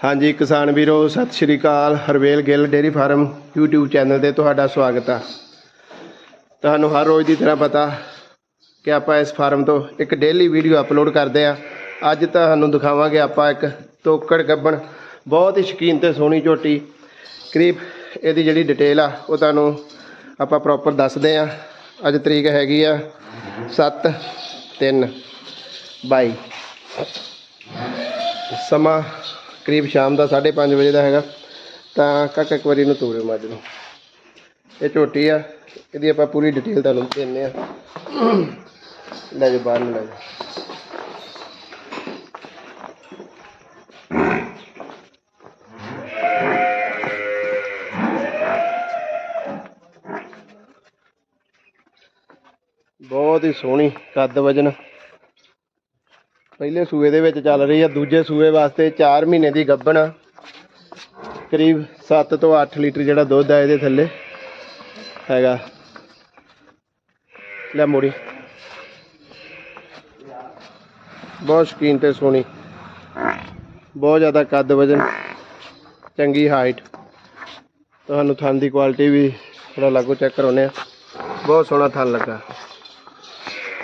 ਹਾਂਜੀ, ਕਿਸਾਨ ਵੀਰੋ, ਸਤਿ ਸ਼੍ਰੀ ਅਕਾਲ। Harvel Gill dairy farm YouTube channel ਤੇ ਤੁਹਾਡਾ ਸਵਾਗਤ ਆ। ਤੁਹਾਨੂੰ ਹਰ ਰੋਜ਼ ਦੀ ਤਰ੍ਹਾਂ ਪਤਾ ਕਿ ਆਪਾਂ ਇਸ ਫਾਰਮ ਤੋਂ ਇੱਕ ਡੇਲੀ ਵੀਡੀਓ ਅਪਲੋਡ ਕਰਦੇ ਆ। ਅੱਜ ਤੁਹਾਨੂੰ ਦਿਖਾਵਾਂਗੇ ਆਪਾਂ ਇੱਕ ਤੋਕੜ ਗੱਬਣ। ਬਹੁਤ ਹੀ ਸ਼ਕੀਨ ਤੇ ਸੋਹਣੀ ਝੋਟੀ। ਕਰੀਬ ਇਹਦੀ ਜਿਹੜੀ ਡਿਟੇਲ ਆ, ਉਹ ਤੁਹਾਨੂੰ ਆਪਾਂ ਪ੍ਰੋਪਰ ਦੱਸਦੇ ਆ। ਅੱਜ ਤਰੀਕ ਹੈਗੀ ਆ 7 3 22 ਸਮਾਂ ਕਰੀਬ ਸ਼ਾਮ ਦਾ 5:30 ਵਜੇ ਦਾ ਹੈਗਾ, ਤਾਂ ਕਾਕਾ ਇੱਕ ਵਾਰੀ ਇਹਨੂੰ ਤੋੜਿਓ ਮੱਝ ਨੂੰ ਇਹ ਝੋਟੀ ਆ, ਇਹਦੀ ਆਪਾਂ ਪੂਰੀ ਡਿਟੇਲ ਤੁਹਾਨੂੰ ਦਿੰਨੇ ਆ। ਲੈ ਜਾ ਬਾਹਰ ਨੂੰ ਲੈ ਜਾ ਬਹੁਤ ਹੀ ਸੋਹਣੀ ਕੱਦ ਵਜਨ। ਪਹਿਲੇ ਸੂਏ ਦੇ ਵਿੱਚ ਚੱਲ ਰਹੀ ਆ, ਦੂਜੇ ਸੂਏ ਵਾਸਤੇ 4 ਮਹੀਨੇ ਦੀ ਗੱਭਣ ਆ। ਕਰੀਬ 7 ਤੋਂ 8 ਲੀਟਰ ਜਿਹੜਾ ਦੁੱਧ ਆ ਇਹਦੇ ਥੱਲੇ ਹੈਗਾ। ਲੈ ਮੋੜੀ। ਬਹੁਤ ਸ਼ਕੀਨ ਤੇ ਸੋਹਣੀ। ਬਹੁਤ ਜ਼ਿਆਦਾ ਕੱਦ ਵਜਨ। ਚੰਗੀ ਹਾਈਟ ਤੁਹਾਨੂੰ ਥਣ ਦੀ ਕੁਆਲਿਟੀ ਵੀ ਥੋੜਾ ਲਾਗੋ ਚੈੱਕ ਕਰਾਉਨੇ ਆ। ਬਹੁਤ ਸੋਹਣਾ ਥਣ ਲੱਗਾ।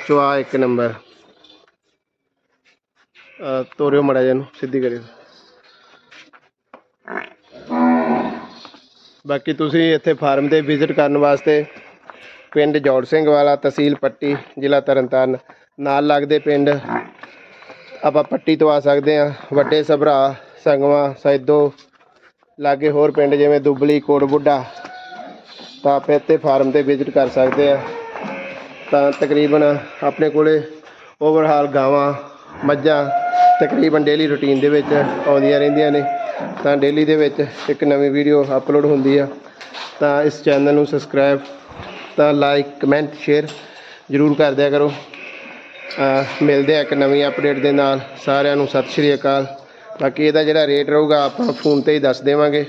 ਚੁਆ ਇੱਕ ਨੰਬਰ ਤੋਰਿਓ ਮੜਾ ਜਿਹਾ ਨੂੰ ਸਿੱਧੀ ਕਰਿਓ। ਬਾਕੀ ਤੁਸੀਂ ਇੱਥੇ ਫਾਰਮ ਤੇ ਵਿਜ਼ਿਟ ਕਰਨ ਵਾਸਤੇ ਪਿੰਡ ਜੋੜ ਸਿੰਘ ਵਾਲਾ, ਤਹਿਸੀਲ ਪੱਟੀ, ਜ਼ਿਲ੍ਹਾ ਤਰਨਤਾਰਨ। ਨਾਲ ਲੱਗਦੇ ਪਿੰਡ ਆਪਾਂ ਪੱਟੀ ਤੋਂ ਆ ਸਕਦੇ ਆ ਵੱਡੇ ਸਭਰਾ, ਸੰਗਵਾ, ਸੈਦੋ, ਲਾਗੇ ਹੋਰ ਪਿੰਡ ਜਿਵੇਂ ਦੁਬਲੀ ਕੋਟ ਬੁੱਢਾ ਤਾਂ ਆਪਾਂ ਇੱਥੇ ਫਾਰਮ ਤੇ ਵਿਜ਼ਿਟ ਕਰ ਸਕਦੇ ਆ ਤਾਂ ਤਕਰੀਬਨ ਆਪਣੇ ਕੋਲੇ ਓਵਰਹਾਲ ਗਾਵਾਂ, ਮੱਝਾਂ ਤਕਰੀਬਨ ਡੇਲੀ ਰੁਟੀਨ ਦੇ ਵਿੱਚ ਆਉਂਦੀਆਂ ਰਹਿੰਦੀਆਂ ਨੇ। ਤਾਂ ਡੇਲੀ ਦੇ ਵਿੱਚ ਇੱਕ ਨਵੀਂ ਵੀਡੀਓ ਅਪਲੋਡ ਹੁੰਦੀ ਆ। ਤਾਂ ਇਸ ਚੈਨਲ ਨੂੰ ਸਬਸਕ੍ਰਾਈਬ ਤਾਂ ਲਾਈਕ ਕਮੈਂਟ ਸ਼ੇਅਰ ਜ਼ਰੂਰ ਕਰ ਦਿਆ ਕਰੋ। ਮਿਲਦੇ ਆ ਇੱਕ ਨਵੀਂ ਅਪਡੇਟ ਦੇ ਨਾਲ। ਸਾਰਿਆਂ ਨੂੰ ਸਤਿ ਸ਼੍ਰੀ ਅਕਾਲ। ਬਾਕੀ ਇਹਦਾ ਜਿਹੜਾ ਰੇਟ ਰਹੂਗਾ, ਆਪਾਂ ਫੋਨ ਤੇ ਹੀ ਦੱਸ ਦੇਵਾਂਗੇ।